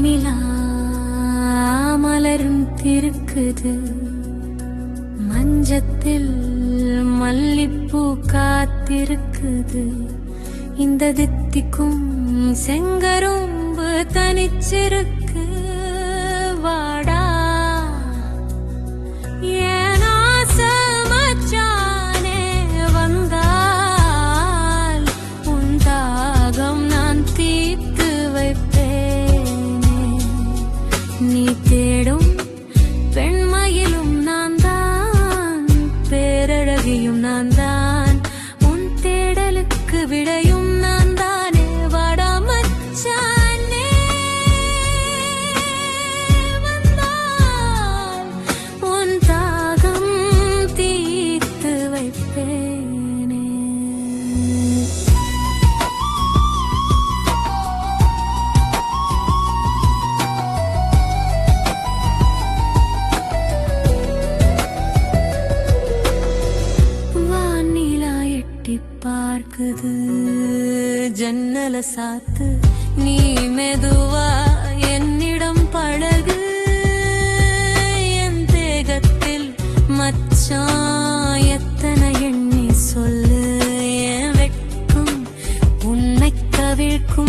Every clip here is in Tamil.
நிலா மலரும் திருக்குது. மஞ்சத்தில் மல்லிப்பூ காத்திருக்குது. இந்த தித்திக்கும் செங்கரும்பு தனிச்சிருக்கு பேரழகியும் நான் தான் இருக்குது. ஜன்னல சாத்து நீ மெதுவா என்னிடம் பழகு. என் தேகத்தில் மச்சான் எத்தனை எண்ணி சொல்லு. என் வெட்கும் உன்னை தவிர்க்கும்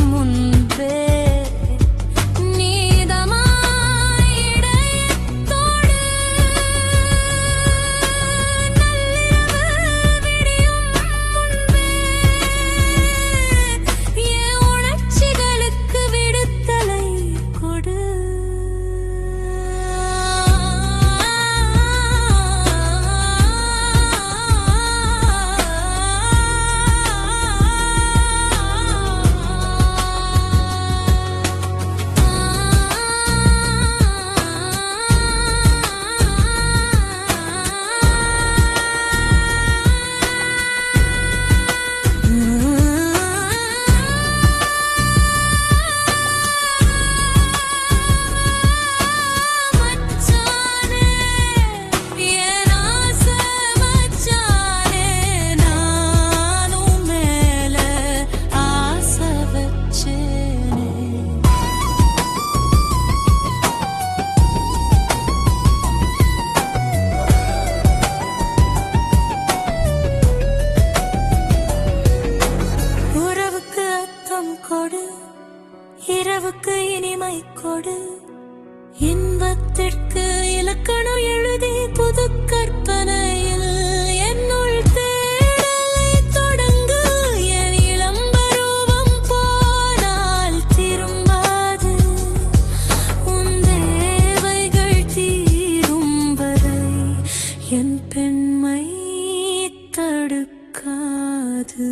வாழ்வுக்கு இனிமை கொடு. இன்பத்திற்கு இலக்கணம் எழுதி புது கற்பனையில் என்னுள் தேடலை தொடங்கு. என் இளம்பருவம் போனால் திரும்பாது. உன் தேவைகள் தீரும் வரை என் பெண்மை தடுக்காது.